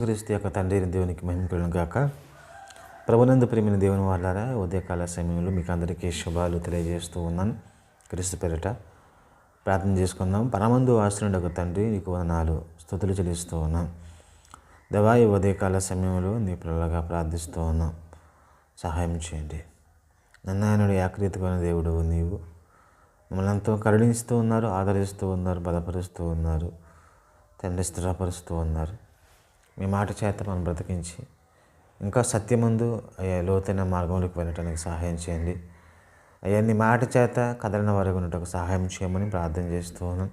క్రీస్తు యొక్క తండ్రి దేవునికి మహిమకులను గాక. ప్రభునందు ప్రేమిన దేవుని వాళ్ళారా ఉదయకాల సమయంలో మీకు అందరికీ శుభాలు తెలియజేస్తూ ఉన్నాను. క్రీస్తు పేరిట ప్రార్థన చేసుకుందాం. పరమందు ఆశ్రయుడు ఒక తండ్రి నీకు వందనాలు స్థుతులు చెల్లిస్తూ ఉన్నాం. దవాయి ఈ ఉదయకాల సమయంలో నీ పిల్లలుగా ప్రార్థిస్తూ ఉన్నాం. సహాయం చేయండి. నన్నాయనుడు ఏకరీతమైన దేవుడు నీవు. మమ్మల్ని ఎంతో కరుణిస్తూ ఉన్నారు ఆదరిస్తూ ఉన్నారు బలపరుస్తూ ఉన్నారు తండ్రి స్థిరపరుస్తూ ఉన్నారు. మీ మాట చేత మనం బ్రతికించి ఇంకా సత్యమందు అయ్యా లోతైన మార్గంలోకి వెళ్ళటానికి సహాయం చేయండి. అయ్యా నీ మాట చేత కదలిన వరకు ఉన్నట్టు సహాయం చేయమని ప్రార్థన చేస్తూ ఉన్నాం.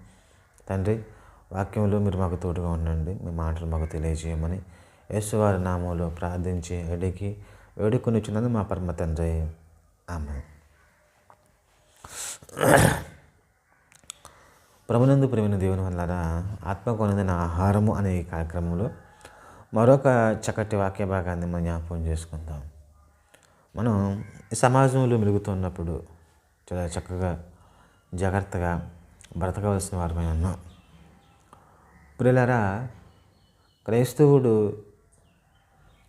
తండ్రి వాక్యంలో మీరు మాకు తోడుగా ఉండండి. మీ మాటలు మాకు తెలియజేయమని యేసువారి నామంలో ప్రార్థించి అడిగి వేడుకొని వచ్చినది మా పరమ తండ్రి. ఆమె ప్రభునందు ప్రేమిన దేవుని వల్ల ఆత్మకొనదిన ఆహారము అనే ఈ కార్యక్రమంలో మరొక చక్కటి వాక్య భాగాన్ని మనం జ్ఞాపకం చేసుకుందాం. మనం సమాజంలో మెలుగుతున్నప్పుడు చాలా చక్కగా జాగ్రత్తగా బ్రతకవలసిన వారమై ఉన్నాం. ప్రిలరా క్రైస్తవుడు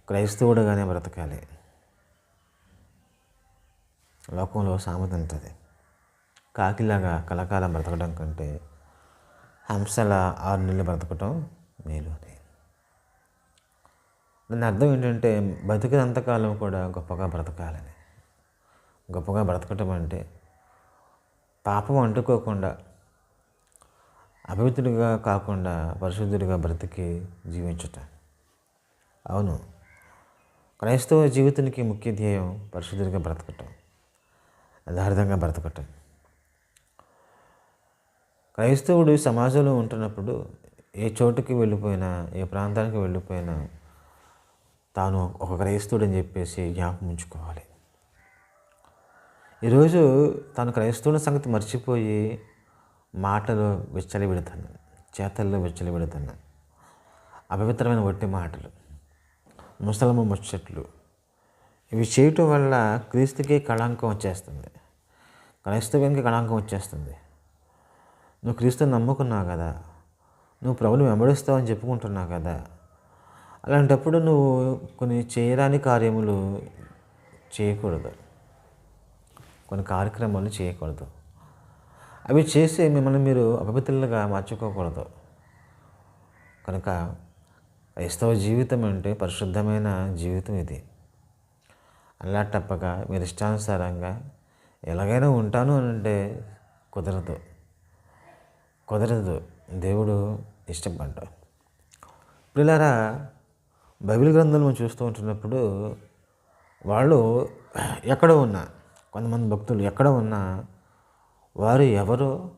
క్రైస్తవుడుగానే బ్రతకాలి. లోకంలో సామెత ఉంటుంది. కాకిలాగా కలకాలం బ్రతకడం కంటే హంసల ఆరు నెలలు బ్రతకటం మేలు అని. దాని అర్థం ఏంటంటే బతికినంతకాలం కూడా గొప్పగా బ్రతకాలని. గొప్పగా బ్రతకటం అంటే పాపం అంటుకోకుండా అపవిత్రుడిగా కాకుండా పరిశుద్ధుడిగా బ్రతికి జీవించటం. అవును. క్రైస్తవ జీవితానికి ముఖ్య ధ్యేయం పరిశుద్ధుడిగా బ్రతకటం యథార్థంగా బ్రతకటం. క్రైస్తవుడు సమాజంలో ఉంటున్నప్పుడు ఏ చోటుకి వెళ్ళిపోయినా ఏ ప్రాంతానికి వెళ్ళిపోయినా తాను ఒక క్రైస్తవుడని అని చెప్పేసి జ్ఞాపకం ఉంచుకోవాలి. ఈరోజు తాను క్రైస్తవుని సంగతి మర్చిపోయి మాటలు వెచ్చలి చేతల్లో వెచ్చలి అపవిత్రమైన వట్టి మాటలు ముసలమ్మ ముచ్చట్లు ఇవి చేయటం వల్ల క్రీస్తుకి కళాంకం వచ్చేస్తుంది. క్రైస్తవ్యానికి కళాంకం వచ్చేస్తుంది. నువ్వు క్రీస్తుని నమ్ముకున్నావు కదా నువ్వు ప్రభుని వెంబడిస్తావు అని చెప్పుకుంటున్నావు కదా అలాంటప్పుడు నువ్వు కొన్ని చేయరాని కార్యములు చేయకూడదు. కొన్ని కార్యక్రమాలు చేయకూడదు. అవి చేసి మిమ్మల్ని మీరు అపవిత్రులుగా మార్చుకోకూడదు. కనుక క్రైస్తవ జీవితం అంటే పరిశుద్ధమైన జీవితం ఇది. అలా తప్పక మీరు ఇష్టానుసారంగా ఎలాగైనా ఉంటాను అని అంటే కుదరదు. కుదరదు. దేవుడు ఇష్టపడ్డాడు. పిల్లరా బైబిల్ గ్రంథాలు మనం చూస్తూ ఉంటున్నప్పుడు వాళ్ళు ఎక్కడ ఉన్నా కొంతమంది భక్తులు ఎక్కడ ఉన్నా వారు ఎవరో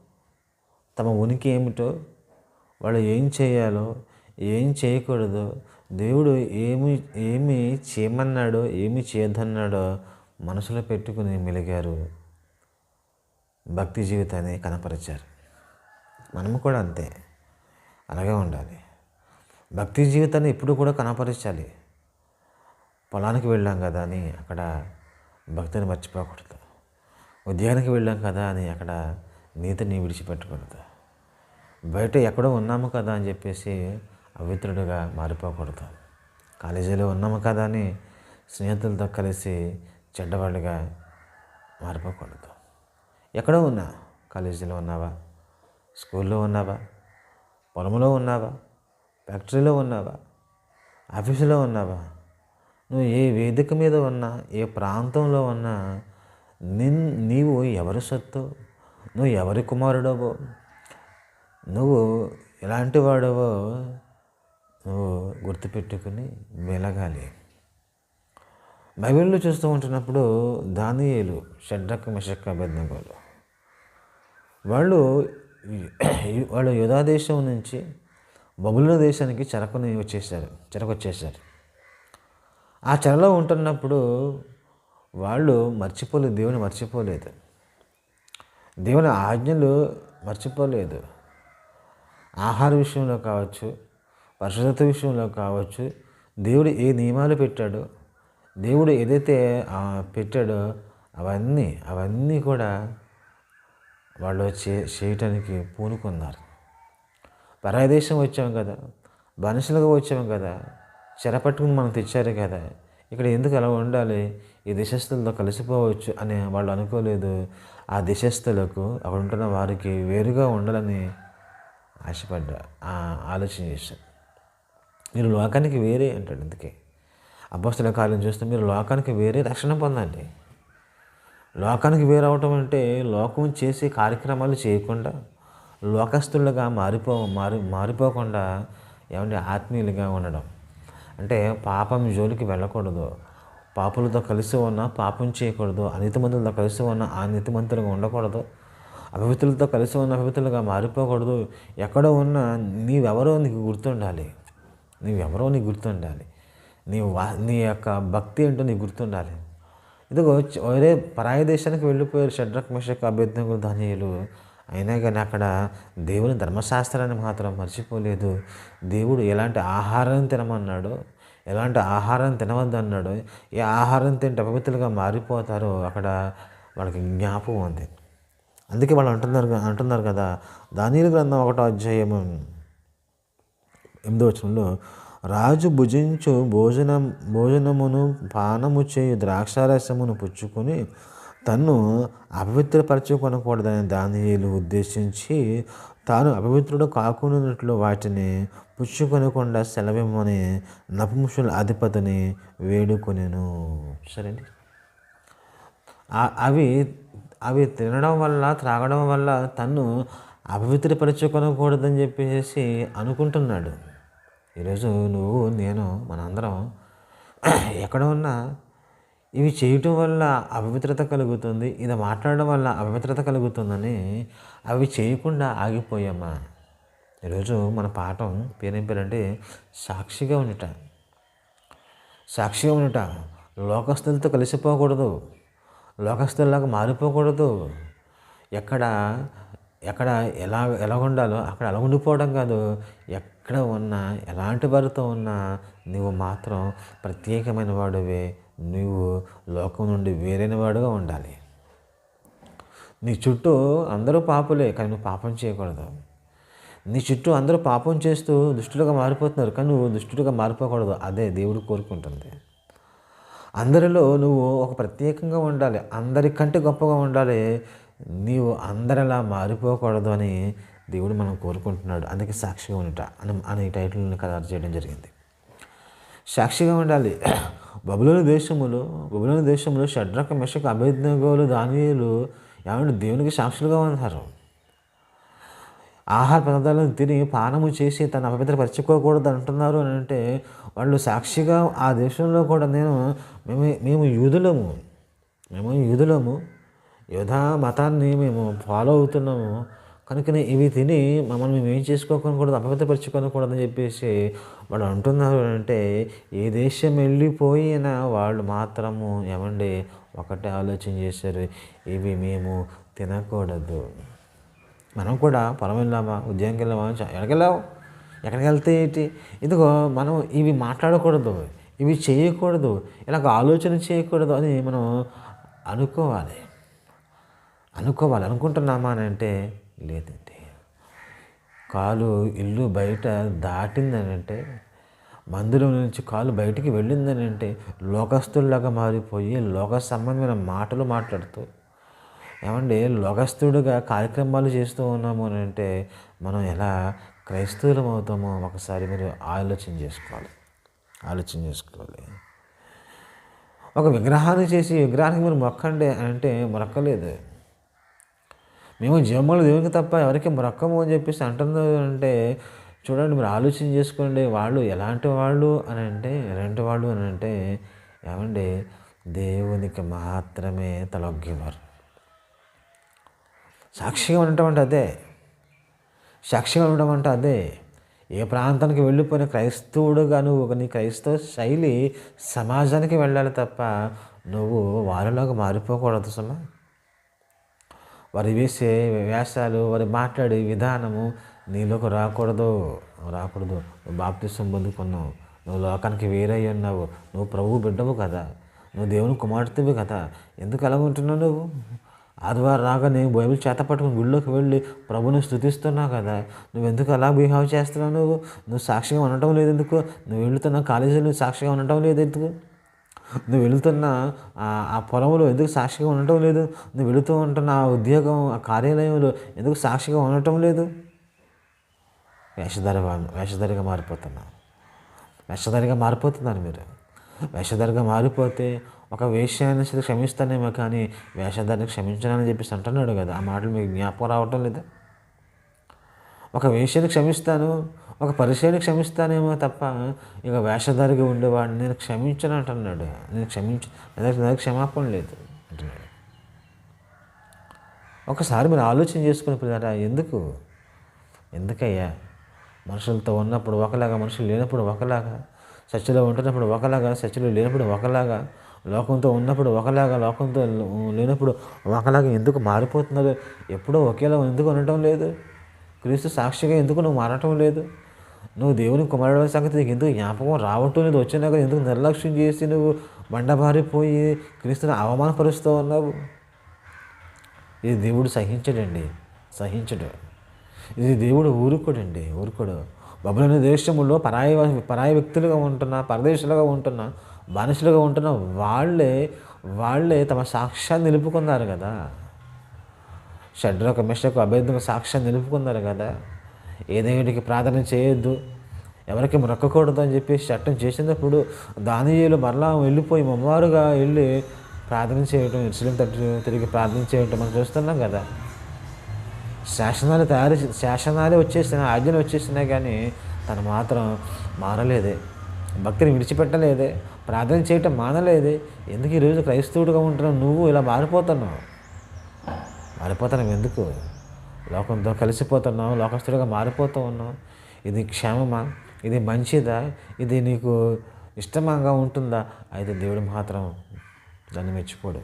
తమ ఉనికి ఏమిటో వాళ్ళు ఏం చేయాలో ఏం చేయకూడదో దేవుడు ఏమి ఏమి చేయమన్నాడో ఏమి చేయదన్నాడో మనసులో పెట్టుకుని మెలిగారు. భక్తి జీవితాన్ని కనపరిచారు. మనము కూడా అంతే. అలాగే ఉండాలి. భక్తి జీవితాన్ని ఎప్పుడు కూడా కనపరచాలి. పొలానికి వెళ్ళాం కదా అని అక్కడ భక్తిని మర్చిపోకూడదు. ఉద్యోగానికి వెళ్ళాం కదా అని అక్కడ నీతిని విడిచిపెట్టకూడదు. బయట ఎక్కడో ఉన్నాము కదా అని చెప్పేసి అవిత్రుడిగా మారిపోకూడదు. కాలేజీలో ఉన్నాము కదా అని స్నేహితులతో కలిసి చెడ్డవాళ్ళుగా మారిపోకూడదు. ఎక్కడో ఉన్నా కాలేజీలో ఉన్నావా? స్కూల్లో ఉన్నావా? పొలంలో ఉన్నావా? ఫ్యాక్టరీలో ఉన్నావా? ఆఫీసులో ఉన్నావా? నువ్వు ఏ వేదిక మీద ఉన్నా ఏ ప్రాంతంలో ఉన్నా నిన్ నీవు ఎవరి సొత్తు? నువ్వు ఎవరి కుమారుడవో? నువ్వు ఎలాంటి వాడవో నువ్వు గుర్తుపెట్టుకుని వెలగాలి. బైబిల్లో చూస్తూ ఉంటున్నప్పుడు దానియేలు షడ్రక్ మిషక్ అభ్యర్థనగోలు వాళ్ళు వాళ్ళు యుధాదేశం నుంచి బబుల దేశానికి చెరకుని వచ్చేసారు చెరకొచ్చేసారు ఆ చెరలో ఉంటున్నప్పుడు వాళ్ళు మర్చిపోలేదు దేవుని మర్చిపోలేదు. దేవుని ఆజ్ఞలు మర్చిపోలేదు. ఆహార విషయంలో కావచ్చు పరిశుద్ధత విషయంలో కావచ్చు దేవుడు ఏ నియమాలు పెట్టాడో దేవుడు ఏదైతే పెట్టాడో అవన్నీ అవన్నీ కూడా వాళ్ళు చే చేయటానికి పూనుకున్నారు. పరాయదేశం వచ్చాము కదా. బానిసలుగా వచ్చాము కదా. చెరపట్టుకుని మనం తెచ్చారు కదా. ఇక్కడ ఎందుకు అలా ఉండాలి? ఈ దేశస్తులతో కలిసిపోవచ్చు అని వాళ్ళు అనుకోలేదు. ఆ దేశస్తులకు అక్కడ ఉంటున్న వారికి వేరుగా ఉండాలని ఆశపడ్డా. ఆలోచన చేశారు. మీరు లోకానికి వేరే అంటాడు అందుకే. అబ్బస్తుల కాలం చూస్తే మీరు లోకానికి వేరే రక్షణ పొందండి. లోకానికి వేరవటం అంటే లోకం చేసే కార్యక్రమాలు చేయకుండా లోకస్తులుగా మారిపో మారి మారిపోకుండా ఏమంటే ఆత్మీయులుగా ఉండడం. అంటే పాపం జోలికి వెళ్ళకూడదు. పాపులతో కలిసి ఉన్న పాపం చేయకూడదు. అనితిమంతులతో కలిసి ఉన్న ఆ నీతిమంతులుగా ఉండకూడదు. అభివృద్ధులతో కలిసి ఉన్న అభివృద్ధులుగా మారిపోకూడదు. ఎక్కడో ఉన్న నీవెవరో నీకు గుర్తుండాలి. నీవెవరో నీకు గుర్తుండాలి. నీ వా నీ యొక్క భక్తి ఏంటో నీకు గుర్తుండాలి. ఇదిగో వేరే పరాయ దేశానికి వెళ్ళిపోయారు షడ్రక్ మిషక్ అభ్యర్థులు ధాన్యాలు అయినా కానీ అక్కడ దేవుని ధర్మశాస్త్రాన్ని మాత్రం మర్చిపోలేదు. దేవుడు ఎలాంటి ఆహారం తినమన్నాడు ఎలాంటి ఆహారం తినవద్దు అన్నాడు ఏ ఆహారం తింటే అపవిత్రులుగా మారిపోతారో అక్కడ వాళ్ళకి జ్ఞాపకం ఉంది. అందుకే వాళ్ళు అంటున్నారు అంటున్నారు కదా దానిలు గ్రంథం ఒకటో అధ్యాయము ఎనిమిదో వచనంలో రాజు భుజించు భోజనం భోజనమును పానము చేయు ద్రాక్షారసమును పుచ్చుకొని తన్ను అపవిత్రపరచుకొనకూడదని దానియేలు ఉద్దేశించి తాను అపవిత్రుడు కాకున్నట్లు వాటిని పుచ్చుకొనకుండా సెలవిమ్మని నపుంసుల అధిపతిని వేడుకొనెను. సరేండి. అవి అవి తినడం వల్ల త్రాగడం వల్ల తను అపవిత్రపరచుకొనకూడదని చెప్పేసి అనుకుంటున్నాడు. ఈరోజు నువ్వు నేను మనందరం ఎక్కడ ఉన్నా ఇవి చేయటం వల్ల అపవిత్రత కలుగుతుంది ఇది మాట్లాడడం వల్ల అపవిత్రత కలుగుతుందని అవి చేయకుండా ఆగిపోయామా? ఈరోజు మన పాఠం పేరేం పేరంటే సాక్షిగా ఉండట. సాక్షిగా ఉండట. లోకస్తులతో కలిసిపోకూడదు. లోకస్తుల్లాగా మారిపోకూడదు. ఎక్కడ ఎక్కడ ఎలా ఎలా ఉండాలో అక్కడ అలా ఉండిపోవడం కాదు. ఎక్కడ ఉన్నా ఎలాంటి వారితో ఉన్నా నువ్వు మాత్రం ప్రత్యేకమైన వాడివే. నువ్వు లోకం నుండి వేరైన వాడుగా ఉండాలి. నీ చుట్టూ అందరూ పాపులే కానీ నువ్వు పాపం చేయకూడదు. నీ చుట్టూ అందరూ పాపం చేస్తూ దుష్టులుగా మారిపోతున్నారు కానీ నువ్వు దుష్టులుగా మారిపోకూడదు. అదే దేవుడు కోరుకుంటుంది. అందరిలో నువ్వు ఒక ప్రత్యేకంగా ఉండాలి. అందరికంటే గొప్పగా ఉండాలి. నీవు అందరిలా మారిపోకూడదు అని దేవుడు మనం కోరుకుంటున్నాడు. అందుకే సాక్షిగా ఉండట అని అనే టైటిల్ని ఖరారు చేయడం జరిగింది. సాక్షిగా ఉండాలి. బబులోని దేశములు బబులోని దేశంలో షడ్రక మెషక అభేజ్ఞగోలు దానియులు ఏమంటే దేవునికి సాక్షులుగా ఉన్నారు. ఆహార పదార్థాలను తిని పానము చేసి తన అపవిత్రపరచుకోకూడదు అంటున్నారు అని అంటే వాళ్ళు సాక్షిగా ఆ దేశంలో కూడా నేను మేము మేము యూదులము మేము యూదులము యోధా మతాన్ని మేము ఫాలో అవుతున్నాము. కనుకనే ఇవి తిని మమ్మల్ని మేము ఏం చేసుకోకూడదు అపవిత్రపరచుకోకూడదు చెప్పేసి వాళ్ళు అంటున్నారు అంటే ఏ దేశం వెళ్ళిపోయినా వాళ్ళు మాత్రము ఏమండి? ఒకటే ఆలోచన చేశారు. ఇవి మేము తినకూడదు. మనం కూడా పొలం వెళ్ళామా ఉద్యోగం వెళ్ళామా? చ- ఎక్కడికి ఎక్కడికి వెళ్తే ఏంటి? ఇదిగో మనం ఇవి మాట్లాడకూడదు ఇవి చేయకూడదు ఇలాగ ఆలోచన చేయకూడదు అని మనం అనుకోవాలి. అనుకోవాలి అనుకుంటున్నామా అని అంటే లేదండి. కాలు ఇల్లు బయట దాటిందనంటే మందిరం నుంచి కాలు బయటికి వెళ్ళిందని అంటే లోకస్తుల్లాగా మారిపోయి లోక సంబంధమైన మాటలు మాట్లాడుతూ ఏమండి లోకస్తుడుగా కార్యక్రమాలు చేస్తూ ఉన్నాము అని అంటే మనం ఎలా క్రైస్తవులం అవుతామో ఒకసారి మీరు ఆలోచన చేసుకోవాలి. ఆలోచన చేసుకోవాలి. ఒక విగ్రహాన్ని చేసి విగ్రహానికి మీరు మొక్కండి అంటే మొక్కలేదు మేము జీవములు దేవునికి తప్ప ఎవరికి మొక్కము అని చెప్పేసి అంటున్నారు అంటే చూడండి మీరు ఆలోచన చేసుకోండి వాళ్ళు ఎలాంటి వాళ్ళు అని అంటే ఎలాంటి వాళ్ళు అని అంటే ఏమండి దేవునికి మాత్రమే తలొగ్గేవారు. సాక్షిగా ఉండటం అంటే అదే. సాక్షిగా ఉండడం అంటే అదే. ఏ ప్రాంతానికి వెళ్ళిపోయిన క్రైస్తవుడుగా నువ్వు ఒక నీ క్రైస్తవ శైలి సమాజానికి వెళ్ళాలి తప్ప నువ్వు వారిలోకి మారిపోకూడదు సమా. వారు వేసే వేషాలు వారు మాట్లాడే విధానము నీలోకి రాకూడదు. రాకూడదు. నువ్వు బాప్తిసం పొందుకున్నావు. నువ్వు లోకానికి వేరై ఉన్నావు. నువ్వు ప్రభు బిడ్డవు కదా. నువ్వు దేవుని కుమార్తెవి కదా. ఎందుకు అలా ఉంటున్నావు నువ్వు? ఆదివారం రాగానే బైబిల్ చేత పట్టుకుని గుళ్ళోకి వెళ్ళి ప్రభుని స్థుతిస్తున్నావు కదా. నువ్వు ఎందుకు అలా బిహేవ్ చేస్తున్నావు నువ్వు? నువ్వు సాక్షిగా ఉండటం లేదు ఎందుకు? నువ్వు వెళ్తున్న కాలేజీలో సాక్షిగా ఉండటం లేదు ఎందుకు? నువ్వు వెళుతున్న ఆ- పొలంలో ఎందుకు సాక్షిగా ఉండటం లేదు? నువ్వు వెళుతూ ఉంటున్న ఆ ఉద్యోగం ఆ కార్యాలయంలో ఎందుకు సాక్షిగా ఉండటం లేదు? వేషధార వేషధారిగా మారిపోతున్నా. వేషధారిగా మారిపోతున్నారు మీరు. వేషధారిగా మారిపోతే ఒక వేషాన్ని సరే క్షమిస్తానేమో కానీ వేషధారిని క్షమించనని చెప్పేసి అంటున్నాడు కదా. ఆ మాటలు మీకు జ్ఞాపకం రావటం లేదా? ఒక వేషాన్ని క్షమిస్తాను ఒక పరిచయని క్షమిస్తానేమో తప్ప ఇక వేషధారిగా ఉండేవాడిని నేను క్షమించను అంటున్నాడు. నేను క్షమించ నా క్షమాపణ లేదు అంటున్నాడు. ఒకసారి మీరు ఆలోచన చేసుకుని పిల్లరా ఎందుకు? ఎందుకయ్యా? మనుషులతో ఉన్నప్పుడు ఒకలాగా మనుషులు లేనప్పుడు ఒకలాగా చర్చలో ఉంటున్నప్పుడు ఒకలాగా చర్చలో లేనప్పుడు ఒకలాగా లోకంతో ఉన్నప్పుడు ఒకలాగా లోకంతో లేనప్పుడు ఒకలాగా ఎందుకు మారిపోతున్నారు? ఎప్పుడో ఒకేలా ఎందుకు ఉండటం లేదు? క్రీస్తు సాక్షిగా ఎందుకు నువ్వు మారటం లేదు? నువ్వు దేవుని కుమారుడు సంగతి నీకు ఎందుకు జ్ఞాపకం రావటం లేదు వచ్చినాక ఎందుకు నిర్లక్ష్యం చేసి నువ్వు బండబారిపోయి క్రీస్తుని అవమానపరుస్తూ ఉన్నావు? ఇది దేవుడు సహించడండి సహించడు. ఇది దేవుడు ఊరుకోడండి ఊరుకోడు. బబులని దేశంలో పరాయి పరాయి వ్యక్తులుగా ఉంటున్న పరదేశులుగా ఉంటున్న బానిసలుగా ఉంటున్న వాళ్ళే వాళ్ళే తమ సాక్ష్యాన్ని నిలుపుకున్నారు కదా. షడ్రక మిషకు అభేదంగా సాక్ష్యాన్ని నిలుపుకున్నారు కదా. ఏ దేవుడికి ప్రార్థన చేయొద్దు. ఎవరికి మొక్కకూడదు అని చెప్పి చట్టం చేసినప్పుడు దానియులు మరలా వెళ్ళిపోయి మమ్మారుగా వెళ్ళి ప్రార్థన చేయటం ఇన్సులిన్ తట్టు తిరిగి ప్రార్థన చేయటం మనం చూస్తున్నాం కదా. శాసనాలు తయారు చే- శాసనాలే వచ్చేసినా ఆజ్ఞలు వచ్చేసినా కానీ తను మాత్రం మారలేదే. భక్తిని విడిచిపెట్టలేదే. ప్రార్థన చేయటం మానలేదే. ఎందుకు ఈరోజు క్రైస్తవుడిగా ఉంటున్నావు? నువ్వు ఇలా మారిపోతున్నావు. మారిపోతున్నావు ఎందుకు? లోకంతో కలిసిపోతున్నాం లోకస్తుడిగా మారిపోతూ ఉన్నాం. ఇది క్షేమమా? ఇది మంచిదా? ఇది నీకు ఇష్టమంగా ఉంటుందా? అయితే దేవుడు మాత్రం దాన్ని మెచ్చుకోడు.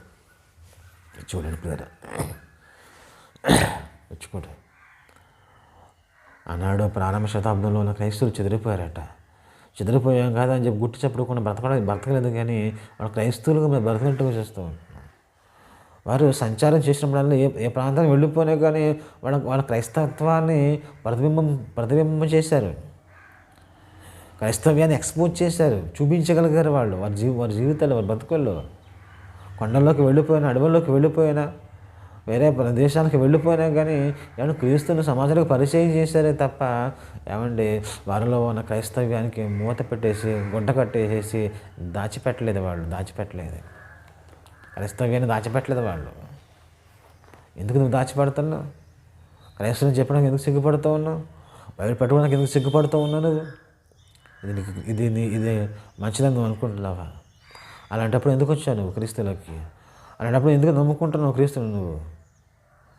చూడండి పిల్లరా మెచ్చుకోడు. ఆనాడు ప్రారంభ శతాబ్దంలో ఉన్న క్రైస్తవులు చెదిరిపోయారట. చెదిరిపోయాం కాదని అని చెప్పి గుట్టి చెప్పుకోకుండా బ్రతకడం బ్రతకలేదు కానీ వాళ్ళు క్రైస్తవులుగా మేము బ్రతకనట్టుగా చేస్తూ వారు సంచారం చేసినప్పుడల్లా ఏ ఏ ప్రాంతానికి వెళ్ళిపోయినా కానీ వాళ్ళ వాళ్ళ క్రైస్తత్వాన్ని ప్రతిబింబం ప్రతిబింబం చేశారు. క్రైస్తవ్యాన్ని ఎక్స్పోజ్ చేశారు. చూపించగలిగారు వాళ్ళు. వారి జీవి వారి జీవితాలు వారి బతుకుల్లో. కొండల్లోకి వెళ్ళిపోయినా అడవుల్లోకి వెళ్ళిపోయినా వేరే ప్రదేశానికి వెళ్ళిపోయినా కానీ ఏమన్నా క్రీస్తుని సమాజానికి పరిచయం చేశారే తప్ప ఏమండి వారిలో ఉన్న క్రైస్తవ్యానికి మూత పెట్టేసి గుంట కట్టేసేసి దాచిపెట్టలేదు వాళ్ళు. దాచిపెట్టలేదు. క్రైస్తవ్యాన్ని దాచిపెట్టలేదు వాళ్ళు. ఎందుకు నువ్వు దాచిపెడుతున్నావు? క్రైస్తవం చెప్పడానికి ఎందుకు సిగ్గుపడుతూ ఉన్నావు? బయట పెట్టుకోవడానికి ఎందుకు సిగ్గుపడుతూ ఉన్నావు నువ్వు? ఇది నీకు ఇది నీ ఇది మంచిదని నువ్వు అనుకుంటున్నావా? అలాంటప్పుడు ఎందుకు వచ్చావు నువ్వు క్రీస్తులకి? అలాంటప్పుడు ఎందుకు నమ్ముకుంటున్నావు క్రీస్తుని నువ్వు?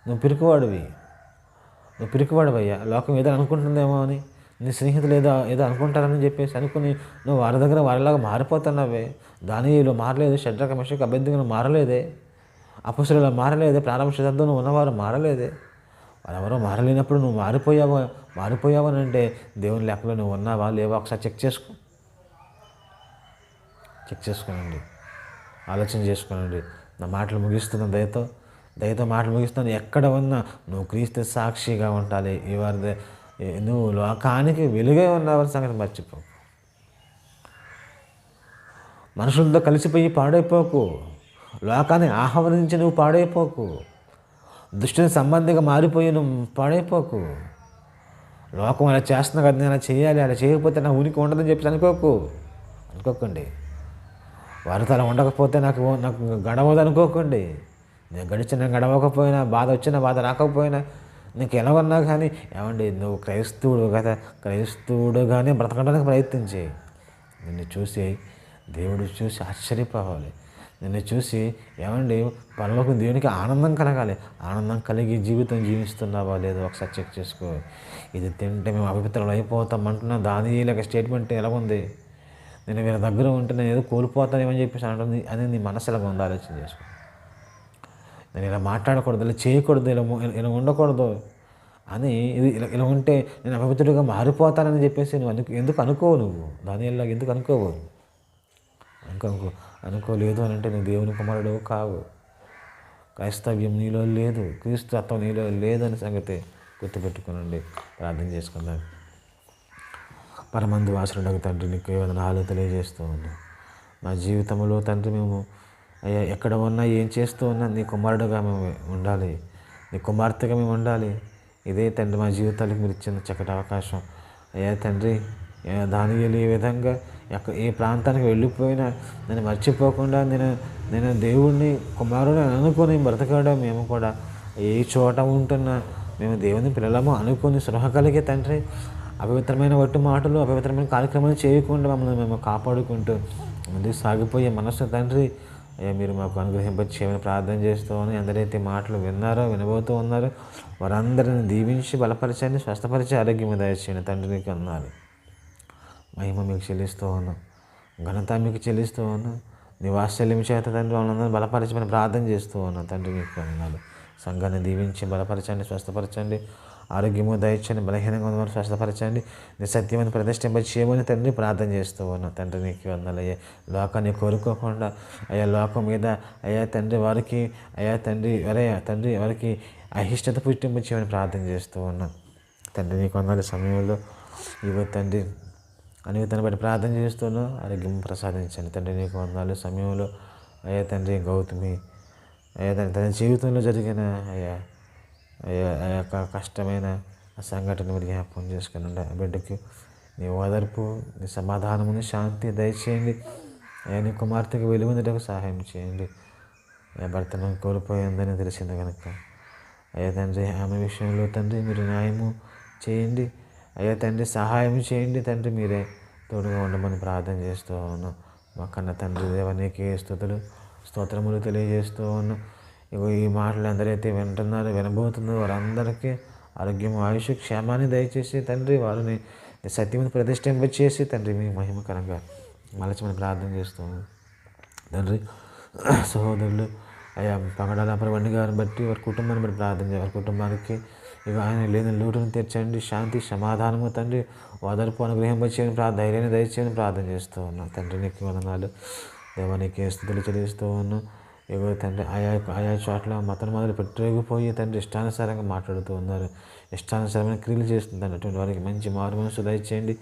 నువ్వు పిరికివాడివి. నువ్వు పిరికివాడివయ్యా. లోకం ఏదో అనుకుంటుందేమో అని. నీ స్నేహితులు ఏదో ఏదో అనుకుంటారని చెప్పేసి అనుకుని నువ్వు వారి దగ్గర వారిలాగా మారిపోతున్నావే. దానిలో మారలేదు షడ్రక మిషకు అభ్యర్థిగా నువ్వు మారలేదే. అపసులలో మారలేదే. ప్రారంభ శతాబ్దంలో ఉన్నవారు మారలేదే. వారెవరో మారలేనప్పుడు నువ్వు మారిపోయావా మారిపోయావని అంటే దేవుని లెక్కలో నువ్వు ఉన్నావా లేవా? ఒకసారి చెక్ చేసుకో. చెక్ చేసుకోనండి. ఆలోచన చేసుకోనండి. నా మాటలు ముగిస్తున్న దయతో దయతో మాటలు ముగిస్తాను ఎక్కడ ఉన్నా నువ్వు క్రీస్తు సాక్షిగా ఉండాలి. ఇవారి నువ్వు లోకానికి వెలుగే ఉన్నావని సంగతి మర్చిపో. మనుషులతో కలిసిపోయి పాడైపోకు. లోకాన్ని ఆహ్వానించి నువ్వు పాడైపోకు. దుష్టుని సంబంధిగా మారిపోయి నువ్వు పాడైపోకు. లోకం అలా చేస్తున్నా కదా నేను అలా చేయాలి అలా చేయకపోతే నా ఉనికి ఉండదని చెప్పి అనుకోకు. అనుకోకండి. వారితో అలా ఉండకపోతే నాకు నాకు గడవదు అనుకోకండి. నేను గడిచిన గడవకపోయినా బాధ వచ్చినా బాధ రాకపోయినా నీకు ఎలా ఉన్నా కానీ ఏమండి నువ్వు క్రైస్తవుడు కదా క్రైస్తవుడుగానే బ్రతకడానికి ప్రయత్నించే నిన్ను చూసి దేవుడు చూసి ఆశ్చర్యపోవాలి. నిన్ను చూసి ఏమండి పనులకు దేవునికి ఆనందం కలగాలి. ఆనందం కలిగి జీవితం జీవిస్తున్నావా లేదో ఒకసారి చెక్ చేసుకో. ఇది తింటే మేము అభిప్రాయం అయిపోతాం అంటున్నా దాని లేక స్టేట్మెంట్ ఎలా ఉంది? నేను వీళ్ళ దగ్గర ఉంటే నేను ఏదో కోల్పోతానేమని చెప్పేసి అంటుంది అనేది నీ మనసు ఎలా ఉందో? ఆలోచన చేసుకో. నేను ఇలా మాట్లాడకూడదు ఇలా చేయకూడదు ఇలా ఇలా ఉండకూడదు అని ఇది ఇలా ఇలా ఉంటే నేను అపవిత్రుడిగా మారిపోతానని చెప్పేసి నువ్వు అనుకు ఎందుకు అనుకోవు నువ్వు? దాని వల్ల ఎందుకు అనుకోవు? అనుకో అనుకో అనుకోలేదు అని అంటే నువ్వు దేవుని కుమారుడు కావు. క్రైస్తవ్యం నీలో లేదు క్రీస్తుత్వం నీలో లేదని సంగతి గుర్తుపెట్టుకునండి. ప్రార్థన చేసుకుందాం. పరమంది వాసుడు తండ్రి నీకు వందనాలు తెలియజేస్తూ ఉన్నాం. మా జీవితంలో తండ్రి మేము అయ్యా ఎక్కడ ఉన్నా ఏం చేస్తూ ఉన్నా నీ కుమారుడుగా మేము ఉండాలి. నీ కుమార్తెగా మేము ఉండాలి. ఇదే తండ్రి మా జీవితాలకు మీరు ఇచ్చిన చక్కటి అవకాశం. అయ్యా తండ్రి దాని ఏ విధంగా ఎక్క ఏ ప్రాంతానికి వెళ్ళిపోయినా నేను మర్చిపోకుండా నేను నేను దేవుడిని కుమారుడు అనుకుని బ్రతకడం మేము కూడా ఏ చోట ఉంటున్నా మేము దేవుని పిల్లలము అనుకుని సృహ కలిగే తండ్రి. అపవిత్రమైన వట్టు మాటలు అపవిత్రమైన కార్యక్రమాలు చేయకుండా మమ్మల్ని మేము కాపాడుకుంటూ ముందుకు సాగిపోయే మనసు తండ్రి. అయ్యా మీరు మాకు అనుగ్రహింపచేయమని ప్రార్థన చేస్తూ అని ఎందరైతే మాటలు విన్నారో వినబోతూ ఉన్నారో వారందరిని దీవించి బలపరచండి స్వస్థపరిచి ఆరోగ్యం దయచేయండి. తండ్రికి అన్నారు మహిమ మీకు చెల్లిస్తూ ఉన్నాం. ఘనత మీకు చెల్లిస్తూ ఉన్నాం. నీ వాత్సల్యం చేత తండ్రి వాళ్ళందరూ బలపరచమని ప్రార్థన చేస్తూ ఉన్నాం. తండ్రి మీకు అన్నారు సంఘాన్ని దీవించి బలపరచండి స్వస్థపరచండి. ఆరోగ్యము దయచండి బలహీనంగా ఉన్నవారు స్వస్థపరచండి నీ సత్యమైన ప్రతిష్ఠింప చేయమని తండ్రి ప్రార్థన చేస్తూ ఉన్నా. తండ్రి నీకు వందలు అయ్యా లోకాన్ని కోరుకోకుండా అయ్యా లోకం మీద అయ్యా తండ్రి వారికి అయ్యా తండ్రి అరే తండ్రి వారికి అహిష్టత పుట్టింపు చేయమని ప్రార్థన చేస్తూ ఉన్నాను తండ్రి నీకు వందల సమయంలో ఇవ్వ తండ్రి. అని తన బట్టి ప్రార్థన చేస్తూను ఆరోగ్యం ప్రసాదించండి. తండ్రి నీకు వందలు సమయంలో అయ్యా తండ్రి గౌతమి అయ్యా తండ్రి తన జీవితంలో జరిగిన అయ్యా ఆ యొక్క కష్టమైన సంఘటన మీరు జ్ఞాపకం చేసుకుని ఆ బిడ్డకి నీ ఓదర్పు నీ సమాధానముని శాంతి దయచేయండి. ఆయన నీ కుమార్తెకి వెలుగుందటకు సహాయం చేయండి. ఆ భర్తను కోల్పోయిందని తెలిసింది కనుక. అయ్యా తండ్రి ఆమె విషయంలో తండ్రి మీరు న్యాయము చేయండి. అయ్యా తండ్రి సహాయం చేయండి. తండ్రి మీరే తోడుగా ఉండమని ప్రార్థన చేస్తూ ఉన్నాం. మా కన్న తండ్రి దేవానికి స్థుతులు స్తోత్రములు తెలియజేస్తూ ఉన్నాం. ఈ మాటలు ఎందరైతే వింటున్నారో వినబోతున్నారో వారందరికీ ఆరోగ్యం ఆయుష్ క్షేమాన్ని దయచేసి తండ్రి వారిని సత్యముని ప్రతిష్ఠింపచేసి తండ్రి మీ మహిమకరంగా మలచమని ప్రార్థన చేస్తూ ఉన్నాం తండ్రి సహోదరులు అయ్యా పగడాల ప్రబండి గారిని బట్టి వారి కుటుంబాన్ని బట్టి ప్రార్థన వారి కుటుంబానికి ఇక ఆయన లేని లోటును తెచ్చండి శాంతి సమాధానము తండ్రి ఓదార్పు అనుగ్రహింపచేయని ప్రా ధైర్యాన్ని దయచేయని ప్రార్థన చేస్తూ ఉన్నాం తండ్రి నీకు వందనాలు. దేవానికి స్థుతులు చెల్లిస్తూ ఉన్నాం ఇగో తండ్రి ఆయా ఆయా చోట్ల మతం మొదలు పెట్టిపోయి తండ్రి ఇష్టానుసారంగా మాట్లాడుతూ ఉన్నారు. ఇష్టానుసారమైన క్రియలు చేస్తుంది అటువంటి వారికి మంచి మారు మనసు దయచేయండి.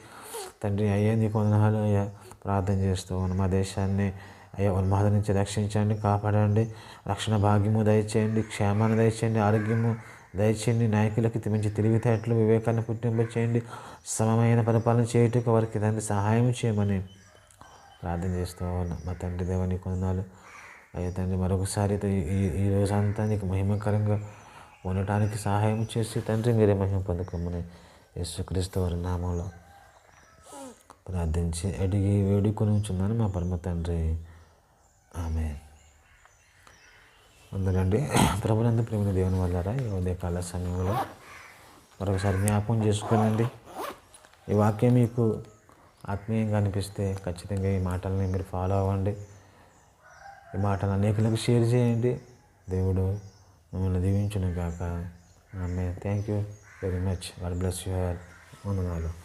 తండ్రి అయ్యా నీకు వందనాలు. అయ్యా ప్రార్థన చేస్తూ ఉన్న మా దేశాన్ని అయ్యా ఉన్మాద నుంచి రక్షించండి కాపాడండి. రక్షణ భాగ్యము దయచేయండి క్షేమాన్ని దయచేయండి ఆరోగ్యము దయచేయండి. నాయకులకి మంచి తెలివితేటలు వివేకాన్ని పుట్టింపచేయండి. సమమైన పరిపాలన చేయుటకు వారికి తండ్రి సహాయం చేయమని ప్రార్థన చేస్తూ ఉన్నాం మా తండ్రి దేవని వందనాలు. అయ్యా తండ్రి మరొకసారి ఈ ఈ రోజంతా నీకు మహిమకరంగా ఉండటానికి సహాయం చేసి తండ్రి మీరే మహిమ పొందుకోమని యేసుక్రీస్తు వారి నామంలో ప్రార్థించి అడిగి వేడుకొని ఉంచున్నాను మా పరమ తండ్రి. ఆమె అందులండి ప్రభునందు ప్రేమ దేవుని వల్లారా ఈ ఉదయకాల సమయంలో మరొకసారి జ్ఞాపకం చేసుకోనండి. ఈ వాక్యం మీకు ఆత్మీయంగా అనిపిస్తే ఖచ్చితంగా ఈ మాటల్ని మీరు ఫాలో అవ్వండి. ఈ మాటను అనేకులకు షేర్ చేయండి. దేవుడు మిమ్మల్ని దీవించును కాక ఆమె థ్యాంక్ యూ వెరీ మచ్ వాడు బ్లెస్ యూ ఆల్ వందనాలు.